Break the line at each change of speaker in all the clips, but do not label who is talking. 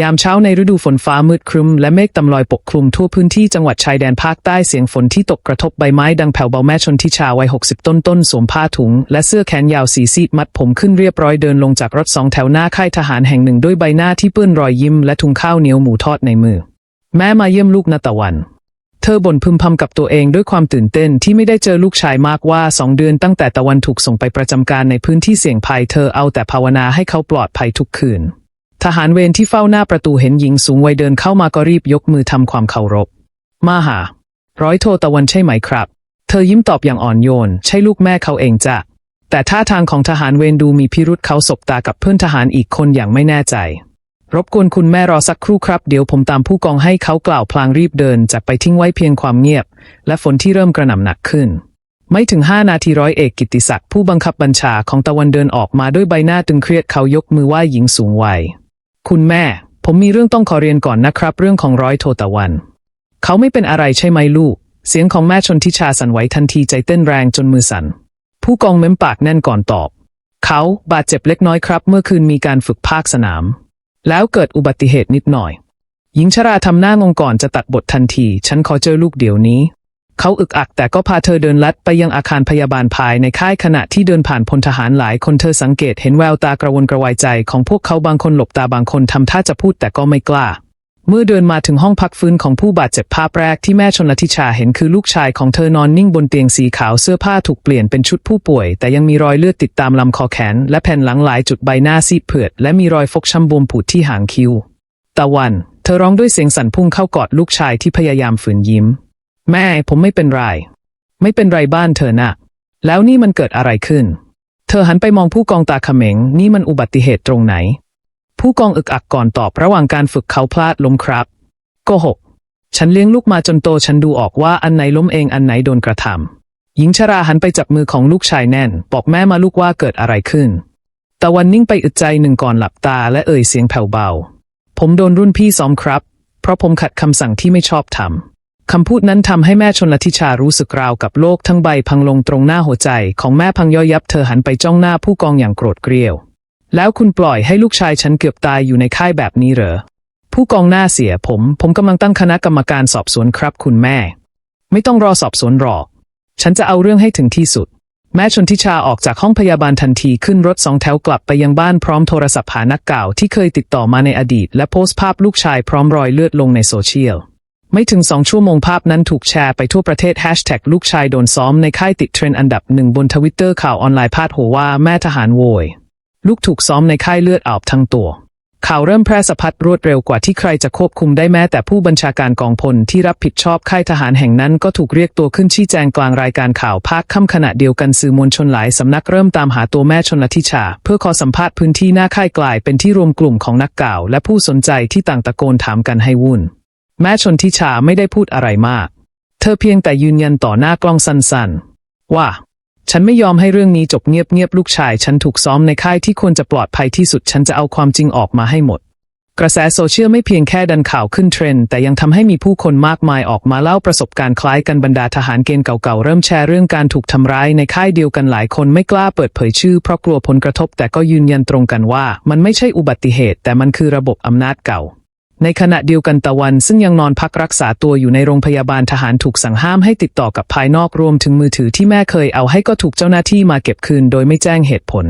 ยามเช้าในฤดูฝนฟ้ามืดครึ้มและเมฆตำลอยปกคลุมทั่วพื้นที่จังหวัดชายแดนภาคใต้เสียงฝนที่ตกกระทบใบไม้ดังแผ่วเบาแม่ชนทิชาวัยหกสิบต้นต้นสวมผ้าถุง และเสื้อแขนยาวสีซีดมัดผมขึ้นเรียบร้อยเดินลงจากรถสองแถวหน้าค่ายทหารแห่งหนึ่งด้วยใบหน้าที่เปื้อนรอยยิ้มและถุงข้าวเหนียวหมูทอดในมือ แม่มาเยี่ยมลูกนาตะวัน เธอบ่นพึมพำกับตัวเองด้วยความตื่นเต้นที่ไม่ได้เจอลูกชายมากว่าสองเดือนตั้งแต่ตะวันถูกส่งไปประจำการในพื้นที่เสี่ยงภัยเธอเอาแต่ภาวนาให้เขาปลอดภัยทุกคืน ทหารเวรที่เฝ้าหน้าประตูเห็นหญิงสูงวัยเดินเข้ามาก็รีบยกมือทำความเคารพ มาหา ร้อยโทตะวันใช่ไหมครับ เธอยิ้มตอบอย่างอ่อนโยน ใช่ลูกแม่เขาเองจ้ะ แต่ท่าทางของทหารเวรดูมีพิรุษเขาสบตากับเพื่อนทหารอีกคนอย่างไม่แน่ใจ รบกวนคุณแม่รอสักครู่ครับ เดี๋ยวผมตามผู้กองให้เขากล่าวพลางรีบเดินจากไปทิ้งไว้เพียงความเงียบ และฝนที่เริ่มกระหน่ำหนักขึ้นไม่ถึงห้านาทีร้อยเอกกิติศักดิ์ผู้บังคับบัญชาของตะวันเดินออกมาด้วยใบหน้าตึงเครียดเขายกมือไหว้หญิงสูงวัย คุณแม่ ผมมีเรื่องต้องขอเรียนก่อนนะครับ เรื่องของร้อยโทตะวัน เขาไม่เป็นอะไรใช่ไหมลูก เสียงของแม่ชนทิชาสั่นไหวทันทีใจเต้นแรงจนมือสั่น ผู้กองเม้มปากแน่นก่อนตอบ เขาบาดเจ็บเล็กน้อยครับ เมื่อคืนมีการฝึกภาคสนาม แล้วเกิดอุบัติเหตุนิดหน่อย หญิงชราทำหน้างงก่อนจะตัดบททันที ฉันขอเจอลูกเดี๋ยวนี้ เขาอึกอักแต่ก็พาเธอเดินลัดไปยังอาคารพยาบาลภายในค่ายขณะที่เดินผ่านพลทหารหลายคนเธอสังเกตเห็นแววตากระวนกระวายใจของพวกเขาบางคนหลบตาบางคนทำท่าจะพูดแต่ก็ไม่กล้า เมื่อเดินมาถึงห้องพักฟื้นของผู้บาดเจ็บภาพแรกที่แม่ชนลทิชาเห็นคือลูกชายของเธอนอนนิ่งบนเตียงสีขาวเสื้อผ้าถูกเปลี่ยนเป็นชุดผู้ป่วย แต่ยังมีรอยเลือดติดตามลำคอแขน และแผ่นหลังหลายจุดใบหน้าซีดเผือดและมีรอยฟกช้ำบวมปูดที่หางคิ้วตะวัน เธอร้องด้วยเสียงสั่นพุ่งเข้ากอดลูกชายที่พยายามฝืนยิ้ม แม่ผมไม่เป็นไร ไม่เป็นไรบ้านเธอนะแล้วนี่มันเกิดอะไรขึ้น เธอหันไปมองผู้กองตาเขม็ง นี่มันอุบัติเหตุตรงไหน ผู้กองอึกอักก่อนตอบระหว่างการฝึกเขาพลาดล้มครับโกหกฉันเลี้ยงลูกมาจนโตฉันดูออกว่าอันไหนล้มเองอันไหนโดนกระทำหญิงชราหันไปจับมือของลูกชายแน่น บอกแม่มาลูกว่าเกิดอะไรขึ้นตะวันนิ่งไปอึดใจหนึ่งก่อนหลับตาและเอ่ยเสียงแผ่วเบา ผมโดนรุ่นพี่ซ้อมครับ เพราะผมขัดคำสั่งที่ไม่ชอบทำ คำพูดนั้นทำให้แม่ชนลทิชารู้สึกราวกับโลกทั้งใบพังลงตรงหน้าหัวใจ ของแม่พังย่อยยับเธอหันไปจ้องหน้าผู้กองอย่างโกรธเกรียว แล้วคุณปล่อยให้ลูกชายฉันเกือบตายอยู่ในค่ายแบบนี้เหรอ ผู้กองหน้าเสียผม ผมกำลังตั้งคณะกรรมการสอบสวนครับคุณแม่ ไม่ต้องรอสอบสวนหรอก ฉันจะเอาเรื่องให้ถึงที่สุด แม่ชนทิชาออกจากห้องพยาบาลทันทีขึ้นรถสองแถวกลับไปยังบ้านพร้อมโทรศัพท์หานักเก่าที่เคยติดต่อมาในอดีต และโพสต์ภาพลูกชายพร้อมรอยเลือดลงในโซเชียล ไม่ถึงสองชั่วโมงภาพนั้นถูกแชร์ไปทั่วประเทศแฮชแท็กลูกชายโดนซ้อมในค่ายติดเทรนด์อันดับหนึ่งบนทวิตเตอร์ข่าวออนไลน์พาดหัวว่าแม่ทหารโวย ลูกถูกซ้อมในค่ายเลือดอาบทั้งตัว ข่าวเริ่มแพร่สะพัดรวดเร็วกว่าที่ใครจะควบคุมได้แม้แต่ผู้บัญชาการกองพลที่รับผิดชอบค่ายทหารแห่งนั้นก็ถูกเรียกตัวขึ้นชี้แจงกลางรายการข่าวภาคค่ำขณะเดียวกันสื่อมวลชนหลายสำนักเริ่มตามหาตัวแม่ชนลทิชา เพื่อขอสัมภาษณ์พื้นที่หน้าค่ายกลายเป็นที่รวมกลุ่มของนักข่าว และผู้สนใจที่ต่างตะโกนถามกันให้วุ่น แม่ชนทิชาไม่ได้พูดอะไรมาก เธอเพียงแต่ยืนยันต่อหน้ากล้องสั้นๆ ว่า ฉันไม่ยอมให้เรื่องนี้จบเงียบๆ ลูกชาย ฉันถูกซ้อมในค่ายที่ควรจะปลอดภัยที่สุด ฉันจะเอาความจริงออกมาให้หมด กระแสโซเชียลไม่เพียงแค่ดันข่าวขึ้นเทรนด์แต่ยังทำให้มีผู้คนมากมายออกมาเล่าประสบการณ์คล้ายกันบรรดาทหารเกณฑ์เก่าๆ เริ่มแชร์เรื่องการถูกทำร้ายในค่ายเดียวกันหลายคนไม่กล้าเปิดเผยชื่อเพราะกลัวผลกระทบแต่ก็ยืนยันตรงกันว่า มันไม่ใช่อุบัติเหตุ แต่มันคือระบบอำนาจเก่า ในขณะเดียวกันตะวันซึ่งยังนอนพักรักษาตัวอยู่ในโรงพยาบาลทหารถูกสั่งห้ามให้ติดต่อกับภายนอกรวมถึงมือถือที่แม่เคยเอาให้ก็ถูกเจ้าหน้าที่มาเก็บคืนโดยไม่แจ้งเหตุผล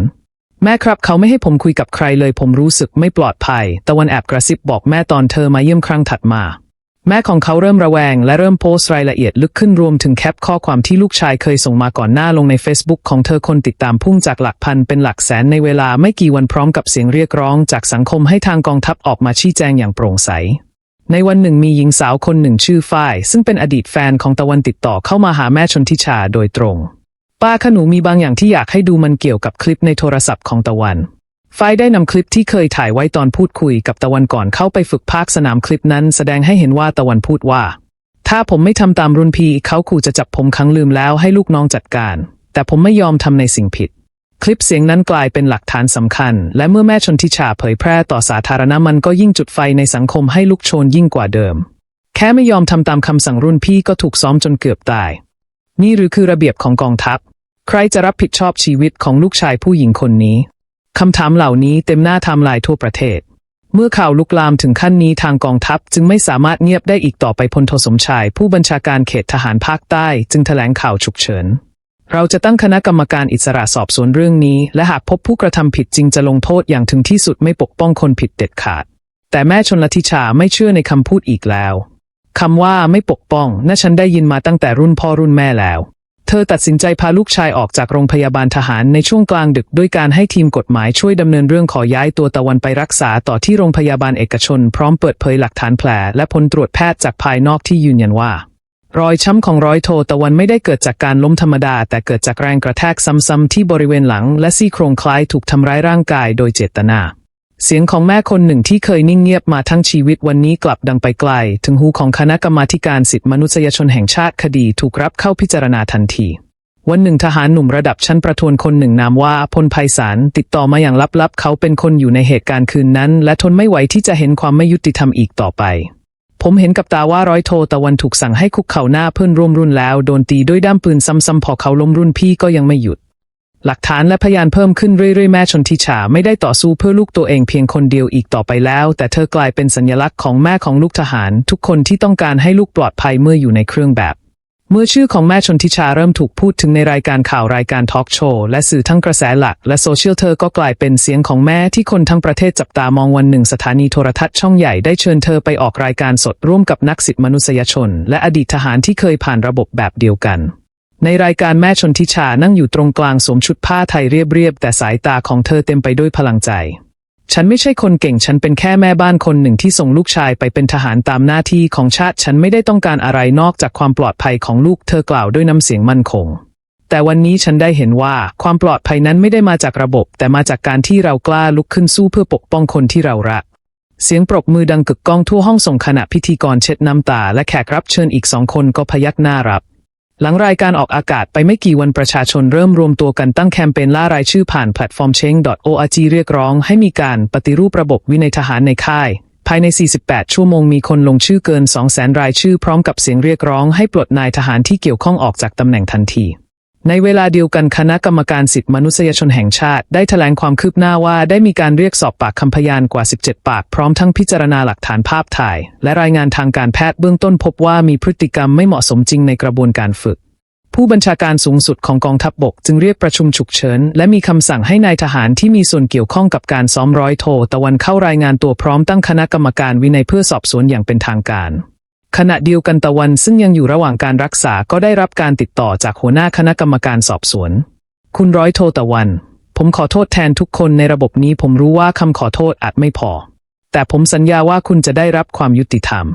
แม่ครับเขาไม่ให้ผมคุยกับใครเลยผมรู้สึกไม่ปลอดภัย ตะวันแอบกระซิบบอกแม่ตอนเธอมาเยี่ยมครั้งถัดมา แม่ของเขาเริ่มระแวง และเริ่มโพสต์รายละเอียดลึกขึ้นรวมถึงแคปข้อความที่ลูกชายเคยส่งมาก่อนหน้าลงใน Facebook ของเธอคนติดตามพุ่งจากหลักพันเป็นหลักแสนในเวลาไม่กี่วันพร้อมกับเสียงเรียกร้องจากสังคมให้ทางกองทัพออกมาชี้แจงอย่างโปร่งใส ในวันหนึ่งมีหญิงสาวคนหนึ่งชื่อฝ้าย ซึ่งเป็นอดีตแฟนของตะวันติดต่อเข้ามาหาแม่ชนทิชาโดยตรง ป้าขนูมีบางอย่างที่อยากให้ดูมันเกี่ยวกับคลิปในโทรศัพท์ของตะวัน ฝ้ายได้นำคลิปที่เคยถ่ายไว้ตอนพูดคุยกับตะวันก่อนเข้าไปฝึกภาคสนามคลิปนั้น แสดงให้เห็นว่าตะวันพูดว่า ถ้าผมไม่ทำตามรุ่นพี่เขาขู่จะจับผมครั้งลืมแล้วให้ลูกน้องจัดการ แต่ผมไม่ยอมทำในสิ่งผิด คลิปเสียงนั้นกลายเป็นหลักฐานสำคัญ และเมื่อแม่ชนทิชาเผยแพร่ต่อสาธารณะมันก็ยิ่งจุดไฟในสังคมให้ลุกโชนยิ่งกว่าเดิม แค่ไม่ยอมทำตามคำสั่งรุ่นพี่ก็ถูกซ้อมจนเกือบตาย นี่หรือคือระเบียบของกองทัพ ใครจะรับผิดชอบชีวิตของลูกชายผู้หญิงคนนี้ คำถามเหล่านี้เต็มหน้าทม์ไลน์ทั่วประเทศ เมื่อข่าวลุกลามถึงขั้นนี้ทางกองทัพจึงไม่สามารถเงียบได้อีกต่อไปพลโทสมชาย ผู้บัญชาการเขตทหารภาคใต้ จึงแถลงข่าวฉุกเฉิน เราจะตั้งคณะกรรมการอิสระสอบสวนเรื่องนี้ และหากพบผู้กระทำผิดจริงจะลงโทษอย่างถึงที่สุดไม่ปกป้องคนผิดเด็ดขาด แต่แม่ชนลทิชาไม่เชื่อในคำพูดอีกแล้วคำว่าไม่ปกป้องน่าฉันได้ยินมาตั้งแต่รุ่นพ่อรุ่นแม่แล้ว เธอตัดสินใจพาลูกชายออกจากโรงพยาบาลทหารในช่วงกลางดึกด้วยการให้ทีมกฎหมายช่วยดำเนินเรื่องขอย้ายตัวตะวันไปรักษาต่อที่โรงพยาบาลเอกชน พร้อมเปิดเผยหลักฐานแผลและผลตรวจแพทย์จากภายนอกที่ยืนยันว่า รอยช้ำของร้อยโทตะวันไม่ได้เกิดจากการล้มธรรมดา แต่เกิดจากแรงกระแทกซ้ำๆที่บริเวณหลัง และซี่โครงคล้ายถูกทำร้ายร่างกายโดยเจตนา เสียงของแม่คนหนึ่งที่เคยนิ่งเงียบมาทั้งชีวิตวันนี้กลับดังไปไกล ถึงหูของคณะกรรมาการสิทธิมนุษยชนแห่งชาติคดีถูกรับเข้าพิจารณาทันที วันหนึ่งทหารหนุ่มระดับชั้นประทวนคนหนึ่งนามว่าพลไพศาลติดต่อมาอย่างลับๆ เขาเป็นคนอยู่ในเหตุการณ์คืนนั้น และทนไม่ไหวที่จะเห็นความไม่ยุติธรรมอีกต่อไป ผมเห็นกับตาว่าร้อยโทตะวันถูกสั่งให้คุกเข่าหน้าเพื่อนร่วมรุ่นแล้ว โดนตีด้วยด้ามปืนซ้ำๆพอเขาล้มรุ่นพี่ก็ยังไม่หยุด หลักฐานและพยานเพิ่มขึ้นเรื่อยๆ แม่ชนทิชาไม่ได้ต่อสู้เพื่อลูกตัวเองเพียงคนเดียวอีกต่อไปแล้ว แต่เธอกลายเป็นสัญลักษณ์ของแม่ของลูกทหาร ทุกคนที่ต้องการให้ลูกปลอดภัยเมื่ออยู่ในเครื่องแบบ เมื่อชื่อของแม่ชนทิชาเริ่มถูกพูดถึงในรายการข่าวรายการทอล์กโชว์และสื่อทั้งกระแสหลัก และโซเชียลเธอก็กลายเป็นเสียงของแม่ที่คนทั้งประเทศจับตามองวันหนึ่งสถานีโทรทัศน์ช่องใหญ่ได้เชิญเธอไปออกรายการสดร่วมกับนักสิทธิมนุษยชน และอดีตทหารที่เคยผ่านระบบแบบเดียวกัน ในรายการแม่ชนทิชานั่งอยู่ตรงกลางสวมชุดผ้าไทยเรียบๆ แต่สายตาของเธอเต็มไปด้วยพลังใจ ฉันไม่ใช่คนเก่งฉันเป็นแค่แม่บ้านคนหนึ่งที่ส่งลูกชายไปเป็นทหารตามหน้าที่ของชาติฉันไม่ได้ต้องการอะไรนอกจากความปลอดภัยของลูกเธอกล่าวด้วยน้ำเสียงมั่นคง แต่วันนี้ฉันได้เห็นว่าความปลอดภัยนั้นไม่ได้มาจากระบบ แต่มาจากการที่เรากล้าลุกขึ้นสู้เพื่อปกป้องคนที่เรารักเสียงปรบมือดังกึกก้องทั่วห้องส่งขณะพิธีกรเช็ดน้ำตา และแขกรับเชิญอีกสองคนก็พยักหน้ารับ หลังรายการออกอากาศไปไม่กี่วันประชาชนเริ่มรวมตัวกันตั้งแคมเปญล่ารายชื่อผ่านแพลตฟอร์มเชง .org เรียกร้องให้มีการปฏิรูประบบวินัยทหารในค่าย ภายใน 48 ชั่วโมงมีคนลงชื่อเกิน 200,000 รายชื่อพร้อมกับเสียงเรียกร้องให้ปลดนายทหารที่เกี่ยวข้องออกจากตำแหน่งทันที ในเวลาเดียวกันคณะกรรมการสิทธิมนุษยชนแห่งชาติ ได้แถลงความคืบหน้าว่าได้มีการเรียกสอบปากคำพยานกว่า 17 ปาก พร้อมทั้งพิจารณาหลักฐานภาพถ่าย และรายงานทางการแพทย์เบื้องต้นพบว่ามีพฤติกรรมไม่เหมาะสมจริงในกระบวนการฝึก ผู้บัญชาการสูงสุดของกองทัพบบก จึงเรียกประชุมฉุกเฉิน และมีคำสั่งให้นายทหารที่มีส่วนเกี่ยวข้องกับการซ้อมร้อยโทตะวันเข้ารายงานตัวพร้อมตั้งคณะกรรมการวินัยเพื่อสอบสวนอย่างเป็นทางการ ขณะเดียวกันตะวันซึ่งยังอยู่ระหว่างการรักษาก็ได้รับการติดต่อจากหัวหน้าคณะกรรมการสอบสวน คุณร้อยโทตะวัน ผมขอโทษแทนทุกคนในระบบนี้ผมรู้ว่าคำขอโทษอาจไม่พอ แต่ผมสัญญาว่าคุณจะได้รับความยุติธรรม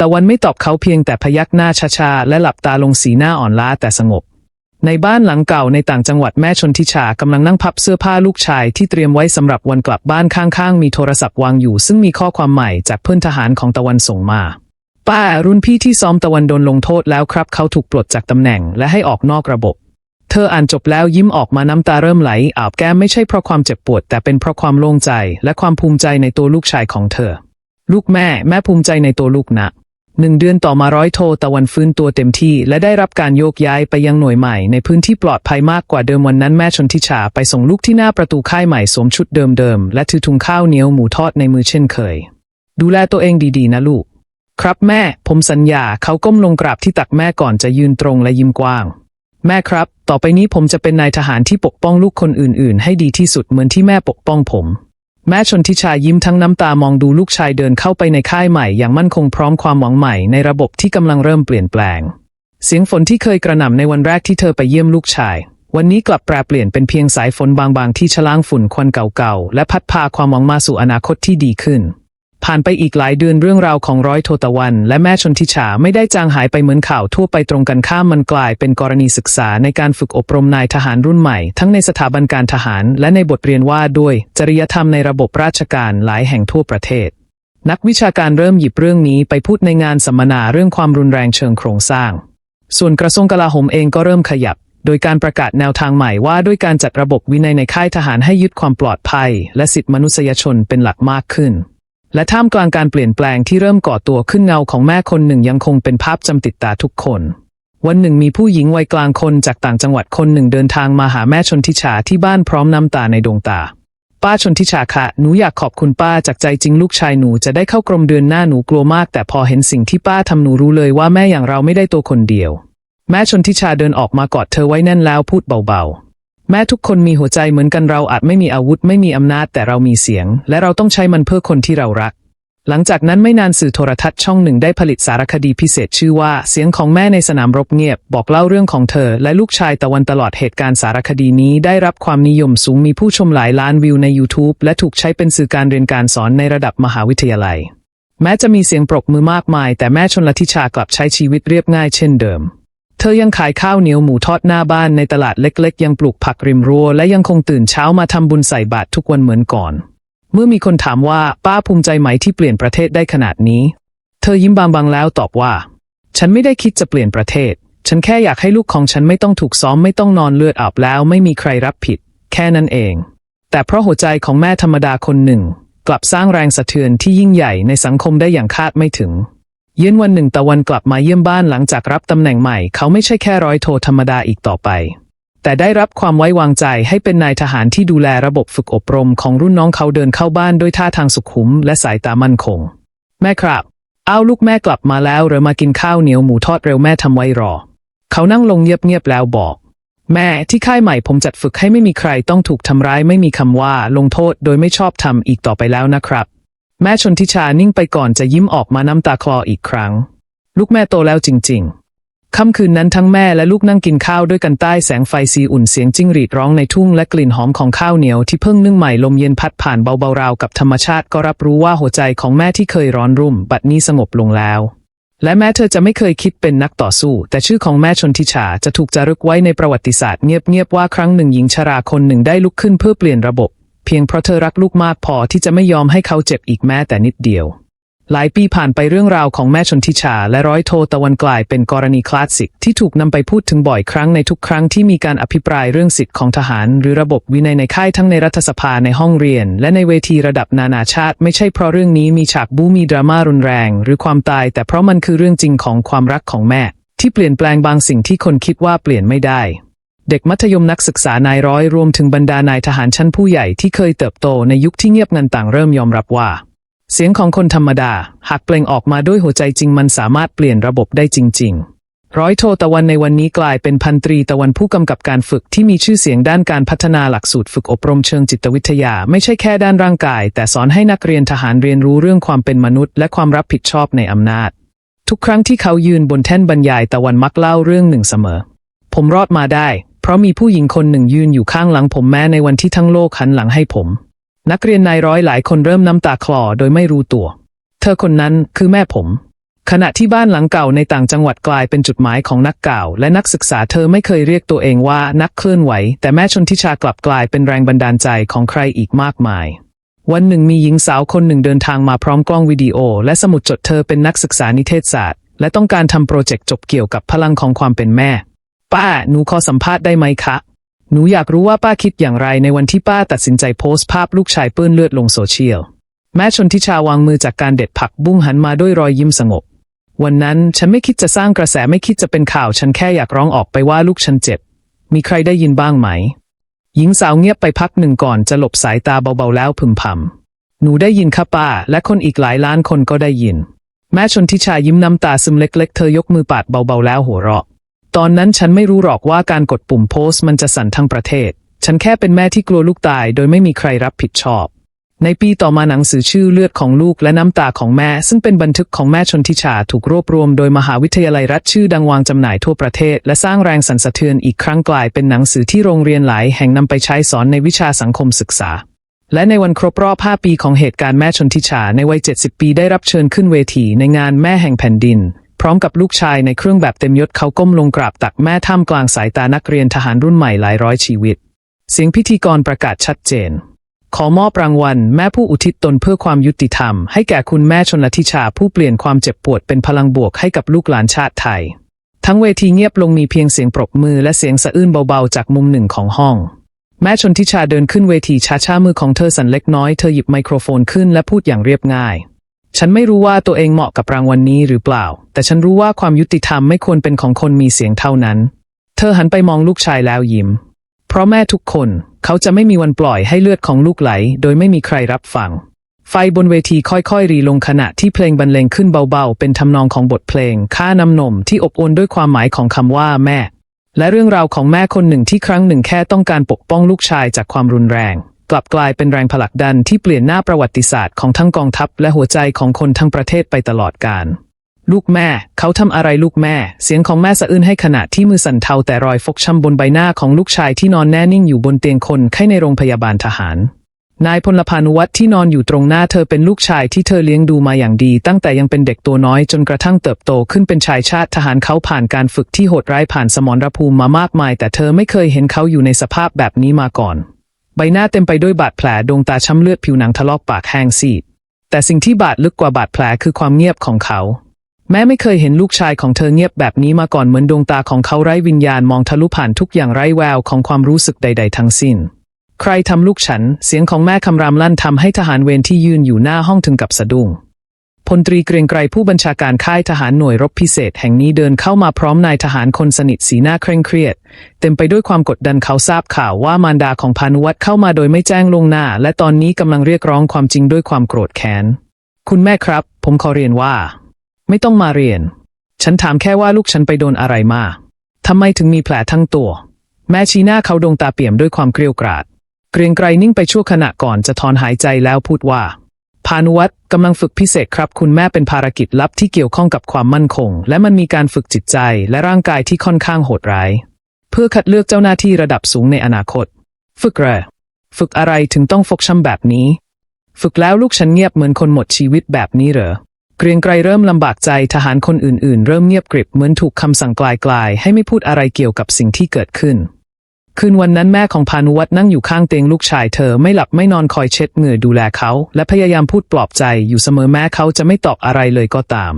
ตะวันไม่ตอบเขาเพียงแต่พยักหน้าช้าๆและหลับตาลงสีหน้าอ่อนล้าแต่สงบ ในบ้านหลังเก่าในต่างจังหวัดแม่ชนทิชากำลังนั่งพับเสื้อผ้าลูกชายที่เตรียมไว้สำหรับวันกลับบ้านข้างๆ มีโทรศัพท์วางอยู่ ซึ่งมีข้อความใหม่จากเพื่อนทหารของตะวันส่งมา ป้ารุ่นพี่ที่ซ้อมตะวันโดนลงโทษแล้วครับ เขาถูกปลดจากตำแหน่งและให้ออกนอกระบบ เธออ่านจบแล้วยิ้มออกมาน้ำตาเริ่มไหล อาบแก้มไม่ใช่เพราะความเจ็บปวด แต่เป็นเพราะความโล่งใจ และความภูมิใจในตัวลูกชายของเธอ ลูกแม่แม่ภูมิใจในตัวลูกนะหนึ่งเดือนต่อมาร้อยโทตะวันฟื้นตัวเต็มที่ และได้รับการโยกย้ายไปยังหน่วยใหม่ ในพื้นที่ปลอดภัยมากกว่าเดิมวันนั้นแม่ชนทิชาไปส่งลูกที่หน้าประตูค่ายใหม่สวมชุดเดิมๆและถือถุงข้าวเหนียวหมูทอดในมือเช่นเคย ดูแลตัวเองดีๆ นะลูก ครับแม่ ผมสัญญาเขาก้มลงกราบที่ตักแม่ก่อนจะยืนตรงและยิ้มกว้าง แม่ครับ ต่อไปนี้ผมจะเป็นนายทหารที่ปกป้องลูกคนอื่น ๆ ให้ดีที่สุดเหมือนที่แม่ปกป้องผม แม่ชนทิชายิ้มทั้งน้ำตามองดูลูกชายเดินเข้าไปในค่ายใหม่อย่างมั่นคงพร้อมความหวังใหม่ในระบบที่กำลังเริ่มเปลี่ยนแปลง เสียงฝนที่เคยกระหน่ำในวันแรกที่เธอไปเยี่ยมลูกชาย วันนี้กลับแปรเปลี่ยนเป็นเพียงสายฝนบางๆ ที่ชะล้างฝุ่นควันเก่าๆและพัดพาความหวังมาสู่อนาคตที่ดีขึ้น ผ่านไปอีกหลายเดือนเรื่องราวของร้อยโทตะวัน และแม่ชนทิชาไม่ได้จางหายไปเหมือนข่าวทั่วไปตรงกันข้ามมันกลายเป็นกรณีศึกษาในการฝึกอบรมนายทหารรุ่นใหม่ ทั้งในสถาบันการทหาร และในบทเรียนว่าด้วยจริยธรรมในระบบราชการหลายแห่งทั่วประเทศ นักวิชาการเริ่มหยิบเรื่องนี้ไปพูดในงานสัมมนาเรื่องความรุนแรงเชิงโครงสร้าง ส่วนกระทรวงกลาโหมเองก็เริ่มขยับโดยการประกาศแนวทางใหม่ว่าด้วยการจัดระบบวินัยในค่ายทหารให้ยึดความปลอดภัย และสิทธิมนุษยชนเป็นหลักมากขึ้น และท่ามกลางการเปลี่ยนแปลงที่เริ่มก่อตัวขึ้นเงาของแม่คนหนึ่งยังคงเป็นภาพจำติดตาทุกคน วันหนึ่งมีผู้หญิงวัยกลางคนจากต่างจังหวัดคนหนึ่งเดินทางมาหาแม่ชนทิชาที่บ้านพร้อมน้ำตาในดวงตา ป้าชนทิชาคะหนูอยากขอบคุณป้าจากใจจริงลูกชายหนูจะได้เข้ากรมเดือนหน้าหนูกลัวมาก แต่พอเห็นสิ่งที่ป้าทำหนูรู้เลยว่าแม่อย่างเราไม่ได้ตัวคนเดียว แม่ชนทิชาเดินออกมากอดเธอไว้แน่นแล้วพูดเบาๆ แม่ทุกคนมีหัวใจเหมือนกันเราอาจไม่มีอาวุธไม่มีอำนาจแต่เรามีเสียง และเราต้องใช้มันเพื่อคนที่เรารัก หลังจากนั้นไม่นานสื่อโทรทัศน์ช่องหนึ่งได้ผลิตสารคดีพิเศษชื่อว่าเสียงของแม่ในสนามรบเงียบ บอกเล่าเรื่องของเธอ และลูกชายตะวันตลอดเหตุการณ์สารคดีนี้ได้รับความนิยมสูงมีผู้ชมหลายล้านวิวใน YouTube และถูกใช้เป็นสื่อการเรียนการสอนในระดับมหาวิทยาลัย แม้จะมีเสียงปรบมือมากมาย แต่แม่ชนลทิชากลับใช้ชีวิตเรียบง่ายเช่นเดิม เธอยังขายข้าวเหนียวหมูทอดหน้าบ้านในตลาดเล็กๆ ยังปลูกผักริมรั้วและยังคงตื่นเช้ามาทำบุญใส่บาตรทุกวันเหมือนก่อน เมื่อมีคนถามว่าป้าภูมิใจไหมที่เปลี่ยนประเทศได้ขนาดนี้ เธอยิ้มบางๆแล้วตอบว่า ฉันไม่ได้คิดจะเปลี่ยนประเทศ ฉันแค่อยากให้ลูกของฉันไม่ต้องถูกซ้อมไม่ต้องนอนเลือดอาบแล้ว ไม่มีใครรับผิด แค่นั้นเอง แต่เพราะหัวใจของแม่ธรรมดาคนหนึ่ง กลับสร้างแรงสะเทือนที่ยิ่งใหญ่ในสังคมได้อย่างคาดไม่ถึง เย็นวันหนึ่งตะวันกลับมาเยี่ยมบ้านหลังจากรับตำแหน่งใหม่ เขาไม่ใช่แค่ร้อยโทธรรมดาอีกต่อไป แต่ได้รับความไว้วางใจให้เป็นนายทหารที่ดูแลระบบฝึกอบรมของรุ่นน้องเขาเดินเข้าบ้านด้วยท่าทางสุขุม และสายตามั่นคง แม่ครับ เอาลูกแม่กลับมาแล้วเรามากินข้าวเหนียวหมูทอดเร็วแม่ทำไว้รอ เขานั่งลงเงียบๆแล้วบอก แม่ที่ค่ายใหม่ผมจัดฝึกให้ไม่มีใครต้องถูกทำร้ายไม่มีคำว่า ลงโทษโดยไม่ชอบทำอีกต่อไปแล้วนะครับ แม่ชนทิชานิ่งไปก่อนจะยิ้มออกมาน้ำตาคลออีกครั้ง ลูกแม่โตแล้วจริง ๆ ค่ำคืนนั้นทั้งแม่และลูกนั่งกินข้าวด้วยกันใต้แสงไฟสีอุ่นเสียงจิ้งหรีดร้องในทุ่งและกลิ่นหอมของข้าวเหนียวที่เพิ่งนึ่งใหม่ลมเย็นพัดผ่านเบาๆราวกับธรรมชาติก็รับรู้ว่าหัวใจของแม่ที่เคยร้อนรุ่ม บัดนี้สงบลงแล้ว และแม้เธอจะไม่เคยคิดเป็นนักต่อสู้ แต่ชื่อของแม่ชนทิชาจะถูกจารึกไว้ในประวัติศาสตร์เงียบๆว่าครั้งหนึ่งหญิงชราคนหนึ่งได้ลุกขึ้นเพื่อเปลี่ยนระบบ เพียงเพราะเธอรักลูกมากพอที่จะไม่ยอมให้เขาเจ็บอีกแม้แต่นิดเดียว หลายปีผ่านไปเรื่องราวของแม่ชนทิชา และร้อยโทตะวันกลายเป็นกรณีคลาสสิกที่ถูกนำไปพูดถึงบ่อยครั้งในทุกครั้งที่มีการอภิปรายเรื่องสิทธิ์ของทหาร หรือระบบวินัยในค่ายทั้งในรัฐสภาในห้องเรียน และในเวทีระดับนานาชาติ ไม่ใช่เพราะเรื่องนี้มีฉากบู๊มีดราม่ารุนแรง หรือความตาย แต่เพราะมันคือเรื่องจริงของความรักของแม่ ที่เปลี่ยนแปลงบางสิ่งที่คนคิดว่าเปลี่ยนไม่ได้ เด็กมัธยมนักศึกษานายร้อยรวมถึงบรรดานายทหารชั้นผู้ใหญ่ที่เคยเติบโตในยุคที่เงียบงันต่างเริ่มยอมรับว่า เสียงของคนธรรมดา หากเปล่งออกมาด้วยหัวใจจริงมันสามารถเปลี่ยนระบบได้จริง ๆ ร้อยโทตะวันในวันนี้กลายเป็นพันตรีตะวันผู้กำกับการฝึกที่มีชื่อเสียงด้านการพัฒนาหลักสูตรฝึกอบรมเชิงจิตวิทยา ไม่ใช่แค่ด้านร่างกาย แต่สอนให้นักเรียนทหารเรียนรู้เรื่องความเป็นมนุษย์ และความรับผิดชอบในอำนาจ ทุกครั้งที่เขายืนบนแท่นบรรยายตะวันมักเล่าเรื่องหนึ่งเสมอ ผมรอดมาได้ เพราะมีผู้หญิงคนหนึ่งยืนอยู่ข้างหลังผมแม้ในวันที่ทั้งโลกหันหลังให้ผม นักเรียนนายร้อยหลายคนเริ่มน้ำตาคลอโดยไม่รู้ตัว เธอคนนั้นคือแม่ผม ขณะที่บ้านหลังเก่าในต่างจังหวัดกลายเป็นจุดหมายของนักก่าวและนักศึกษาเธอไม่เคยเรียกตัวเองว่านักเคลื่อนไหว แต่แม่ชนทิชากลับกลายเป็นแรงบันดาลใจของใครอีกมากมายวันหนึ่งมีหญิงสาวคนหนึ่งเดินทางมาพร้อมกล้องวิดีโอ และสมุดจดเธอเป็นนักศึกษานิเทศศาสตร์ และต้องการทำโปรเจกต์จบเกี่ยวกับพลังของความเป็นแม่ ป้า หนูขอสัมภาษณ์ได้ไหมคะ หนูอยากรู้ว่าป้าคิดอย่างไรในวันที่ป้าตัดสินใจโพสต์ภาพลูกชายเปื้อนเลือดลงโซเชียล แม่ชนทิชาวางมือจากการเด็ดผักบุ้งหันมาด้วยรอยยิ้มสงบ วันนั้นฉันไม่คิดจะสร้างกระแสไม่คิดจะเป็นข่าว ฉันแค่อยากร้องออกไปว่าลูกฉันเจ็บ มีใครได้ยินบ้างไหม หญิงสาวเงียบไปพักหนึ่งก่อนจะหลบสายตาเบาๆแล้วพึมพำหนูได้ยินค่ะป้า และคนอีกหลายล้านคนก็ได้ยิน แม่ชนทิชายิ้มน้ำตาซึมเล็ก ๆ เธอยกมือปาดเบาๆแล้วหัวเราะ ตอนนั้นฉันไม่รู้หรอกว่าการกดปุ่มโพสต์มันจะสั่นทั้งประเทศ ฉันแค่เป็นแม่ที่กลัวลูกตาย โดยไม่มีใครรับผิดชอบ ในปีต่อมาหนังสือชื่อเลือดของลูกและน้ำตาของแม่ ซึ่งเป็นบันทึกของแม่ชนทิชาถูกรวบรวม โดยมหาวิทยาลัยรัฐชื่อดังวางจำหน่ายทั่วประเทศ และสร้างแรงสั่นสะเทือนอีกครั้งกลายเป็นหนังสือที่โรงเรียนหลายแห่งนำไปใช้สอนในวิชาสังคมศึกษา และในวันครบรอบ 5 ปีของเหตุการณ์แม่ชนทิชาในวัย 70 ปีได้รับเชิญขึ้นเวทีในงานแม่แห่งแผ่นดิน พร้อมกับลูกชายในเครื่องแบบเต็มยศเขาก้มลงกราบตักแม่ท่ามกลางสายตานักเรียนทหารรุ่นใหม่หลายร้อยชีวิต เสียงพิธีกรประกาศชัดเจน ขอมอบรางวัล แม่ผู้อุทิศตนเพื่อความยุติธรรม ให้แก่คุณแม่ชนลทิชาผู้เปลี่ยนความเจ็บปวดเป็นพลังบวกให้กับลูกหลานชาติไทย ทั้งเวทีเงียบลงมีเพียงเสียงปรบมือและเสียงสะอื้นเบาๆ จากมุมหนึ่งของห้อง แม่ชนทิชาเดินขึ้นเวทีช้าๆมือของเธอสั่นเล็กน้อยเธอหยิบไมโครโฟนขึ้นและพูดอย่างเรียบง่าย ฉันไม่รู้ว่าตัวเองเหมาะกับรางวัลนนี้หรือเปล่า แต่ฉันรู้ว่าความยุติธรรมไม่ควรเป็นของคนมีเสียงเท่านั้น เธอหันไปมองลูกชายแล้วยิ้ม เพราะแม่ทุกคนเขาจะไม่มีวันปล่อยให้เลือดของลูกไหล โดยไม่มีใครรับฟัง ไฟบนเวทีค่อยๆ รีลงขณะที่เพลงบรรเลงขึ้นเบาๆ เป็นทำนองของบทเพลง ค่าน้ำนมที่อบอวลด้วยความหมายของคำว่าแม่ และเรื่องราวของแม่คนหนึ่งที่ครั้งหนึ่งแค่ต้องการปกป้องลูกชายจากความรุนแรง กลับกลายเป็นแรงผลักดันที่เปลี่ยนหน้าประวัติศาสตร์ของทั้งกองทัพและหัวใจของคนทั้งประเทศไปตลอดกาลลูกแม่ เขาทำอะไรลูกแม่ เสียงของแม่สะอื้นให้ขณะที่มือสั่นเทาแต่รอยฟกช้ำบนใบหน้าของลูกชายที่นอนแน่นิ่งอยู่บนเตียงคนไข้ในโรงพยาบาลทหาร นายพลพานุวัตรที่นอนอยู่ตรงหน้าเธอเป็นลูกชายที่เธอเลี้ยงดูมาอย่างดี ตั้งแต่ยังเป็นเด็กตัวน้อยจนกระทั่งเติบโตขึ้นเป็นชายชาติทหารเขาผ่านการฝึกที่โหดร้ายผ่านสมรภูมิมามากมาย แต่เธอไม่เคยเห็นเขาอยู่ในสภาพแบบนี้มาก่อน ใบหน้าเต็มไปด้วยบาดแผลดวงตาช้ำเลือดผิวหนังทะลอกปากแห้งซีด แต่สิ่งที่บาดลึกกว่าบาดแผลคือความเงียบของเขา แม่ไม่เคยเห็นลูกชายของเธอเงียบแบบนี้มาก่อนเหมือนดวงตาของเขาไร้วิญญาณมองทะลุผ่านทุกอย่างไร้แววของความรู้สึกใด ๆ ทั้งสิ้น ใครทำลูกฉัน เสียงของแม่คำรามลั่นทำให้ทหารเวรที่ยืนอยู่หน้าห้องถึงกับสะดุ้ง พลตรีเกรียงไกรผู้บัญชาการค่ายทหารหน่วยรบพิเศษแห่งนี้เดินเข้ามาพร้อมนายทหารคนสนิทสีหน้าเคร่งเครียด เต็มไปด้วยความกดดันเขาทราบข่าวว่ามารดาของพานุวัตรเข้ามาโดยไม่แจ้งลวงหน้า และตอนนี้กำลังเรียกร้องความจริงด้วยความโกรธแค้น คุณแม่ครับ ผมขอเรียนว่า ไม่ต้องมาเรียน ฉันถามแค่ว่าลูกฉันไปโดนอะไรมาทำไมถึงมีแผลทั้งตัว แม่ชี้หน้าเขาดวงตาเปี่ยมด้วยความเกรียวกราด เกรียงไกรนิ่งไปชั่วขณะก่อนจะถอนหายใจแล้วพูดว่าานุวัตรกำลังฝึกพิเศษครับ คุณแม่เป็นภารกิจลับที่เกี่ยวข้องกับความมั่นคง และมันมีการฝึกจิตใจและร่างกายที่ค่อนข้างโหดร้าย เพื่อคัดเลือกเจ้าหน้าที่ระดับสูงในอนาคต ฝึกแรฝึกอะไรถึงต้องฟกช้ำแบบนี้ ฝึกแล้วลูกฉันเงียบเหมือนคนหมดชีวิตแบบนี้เหรอเกรียงไกรเริ่มลำบากใจทหารคนอื่นๆ เริ่มเงียบกริบเหมือนถูกคำสั่งกลายๆให้ไม่พูดอะไรเกี่ยวกับสิ่งที่เกิดขึ้น คืนวันนั้นแม่ของพานุวัตรนั่งอยู่ข้างเตียงลูกชายเธอไม่หลับไม่นอนคอยเช็ดเหงื่อดูแลเขา และพยายามพูดปลอบใจอยู่เสมอแม้เขาจะไม่ตอบอะไรเลยก็ตาม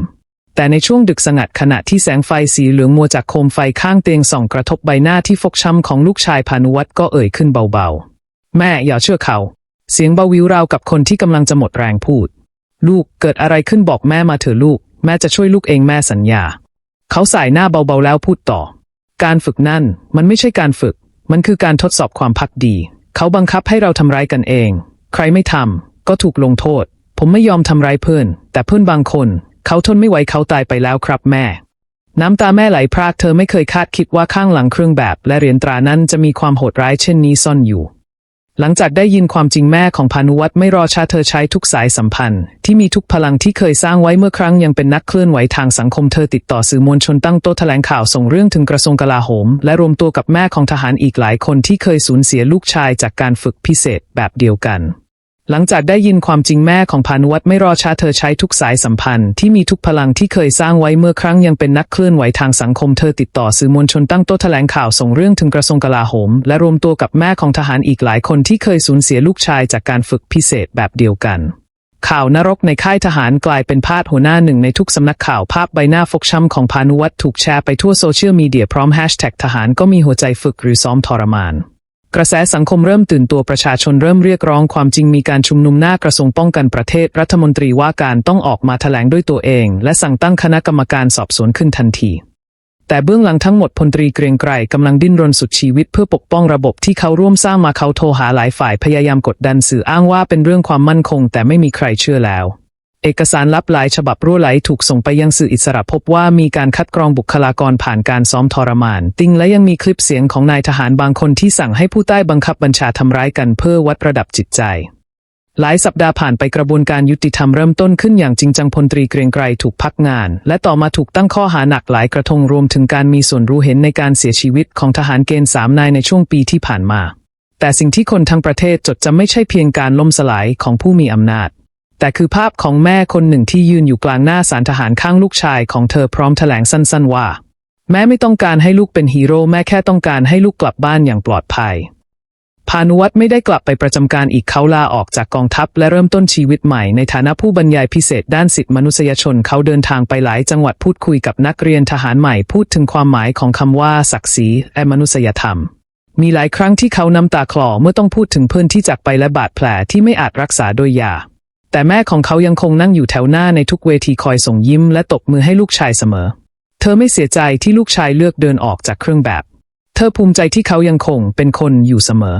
แต่ในช่วงดึกสงัดขณะที่แสงไฟสีเหลืองมัวจากโคมไฟข้างเตียงส่องกระทบใบหน้าที่ฟกช้ำของลูกชายพานุวัตรก็เอ่ยขึ้นเบาๆ แม่อย่าเชื่อเขา เสียงเบาวิวราวกับคนที่กำลังจะหมดแรงพูด ลูกเกิดอะไรขึ้นบอกแม่มาเถอะลูก แม่จะช่วยลูกเองแม่สัญญา เขาสายหน้าเบาๆแล้วพูดต่อ การฝึกนั่นมันไม่ใช่การฝึก มันคือการทดสอบความพักดี เขาบังคับให้เราทำร้ายกันเอง ใครไม่ทำก็ถูกลงโทษ ผมไม่ยอมทำร้ายเพื่อน แต่เพื่อนบางคน เขาทนไม่ไหวเขาตายไปแล้วครับแม่ น้ำตาแม่ไหลพรากเธอไม่เคยคาดคิดว่าข้างหลังเครื่องแบบ และเหรียญตรานั้นจะมีความโหดร้ายเช่นนี้ซ่อนอยู่ หลังจากได้ยินความจริงแม่ของพานุวัตรไม่รอช้าเธอใช้ทุกสายสัมพันธ์ ที่มีทุกพลังที่เคยสร้างไว้เมื่อครั้งยังเป็นนักเคลื่อนไหวทางสังคมเธอติดต่อสื่อมวลชนตั้งโต๊ะแถลงข่าวส่งเรื่องถึงกระทรวงกลาโหม และรวมตัวกับแม่ของทหารอีกหลายคนที่เคยสูญเสียลูกชายจากการฝึกพิเศษแบบเดียวกัน หลังจากได้ยินความจริงแม่ของพานุวัตรไม่รอช้าเธอใช้ทุกสายสัมพันธ์ที่มีทุกพลังที่เคยสร้างไว้เมื่อครั้งยังเป็นนักเคลื่อนไหวทางสังคมเธอติดต่อสื่อมวลชนตั้งโต๊ะแถลงข่าวส่งเรื่องถึงกระทรวงกลาโหม และรวมตัวกับแม่ของทหารอีกหลายคนที่เคยสูญเสียลูกชายจากการฝึกพิเศษแบบเดียวกัน ข่าวนรกในค่ายทหารกลายเป็นพาดหัวหน้าหนึ่งในทุกสำนักข่าวภาพใบหน้าฟกช้ำของพานุวัตรถูกแชร์ไปทั่วโซเชียลมีเดียพร้อมแฮชแท็กทหารก็มีหัวใจฝึกหรือซ้อมทรมาน กระแสสังคมเริ่มตื่นตัวประชาชนเริ่มเรียกร้องความจริงมีการชุมนุมหน้ากระทรวงป้องกันประเทศรัฐมนตรีว่าการต้องออกมาแถลงด้วยตัวเอง และสั่งตั้งคณะกรรมการสอบสวนขึ้นทันที แต่เบื้องหลังทั้งหมดพลตรีเกรียงไกรกำลังดิ้นรนสุดชีวิตเพื่อปกป้องระบบที่เขาร่วมสร้างมาเขาโทรหาหลายฝ่ายพยายามกดดันสื่ออ้างว่าเป็นเรื่องความมั่นคง แต่ไม่มีใครเชื่อแล้ว เอกสารลับหลายฉบับรั่วไหลถูกส่งไปยังสื่ออิสระพบว่ามีการคัดกรองบุคลากรผ่านการซ้อมทรมาน ติงและยังมีคลิปเสียงของนายทหารบางคนที่สั่งให้ผู้ใต้บังคับบัญชาทำร้ายกันเพื่อวัดระดับจิตใจ หลายสัปดาห์ผ่านไปกระบวนการยุติธรรมเริ่มต้นขึ้นอย่างจริงจังพลตรีเกรียงไกรถูกพักงาน และต่อมาถูกตั้งข้อหาหนักหลายกระทงรวมถึงการมีส่วนรู้เห็นในการเสียชีวิตของทหารเกณฑ์สามนายในช่วงปีที่ผ่านมา แต่สิ่งที่คนทั้งประเทศจดจำไม่ใช่เพียงการล่มสลายของผู้มีอำนาจ แต่คือภาพของแม่คนหนึ่งที่ยืนอยู่กลางหน้าศาลทหารข้างลูกชายของเธอพร้อมแถลงสั้น ๆ ว่า แม่ไม่ต้องการให้ลูกเป็นฮีโร่แม่แค่ต้องการให้ลูกกลับบ้านอย่างปลอดภัย พานุวัตรไม่ได้กลับไปประจำการอีกเขาลาออกจากกองทัพและเริ่มต้นชีวิตใหม่ในฐานะผู้บรรยายพิเศษด้านสิทธิมนุษยชนเขาเดินทางไปหลายจังหวัดพูดคุยกับนักเรียนทหารใหม่พูดถึงความหมายของคำว่าศักดิ์ศรีและมนุษยธรรมมีหลายครั้งที่เขาน้ำตาคลอเมื่อต้องพูดถึงเพื่อนที่จากไปและบาดแผลที่ไม่อาจรักษาโดยยา แต่แม่ของเขายังคงนั่งอยู่แถวหน้าในทุกเวทีคอยส่งยิ้มและตบมือให้ลูกชายเสมอ เธอไม่เสียใจที่ลูกชายเลือกเดินออกจากเครื่องแบบ เธอภูมิใจที่เขายังคงเป็นคนอยู่เสมอ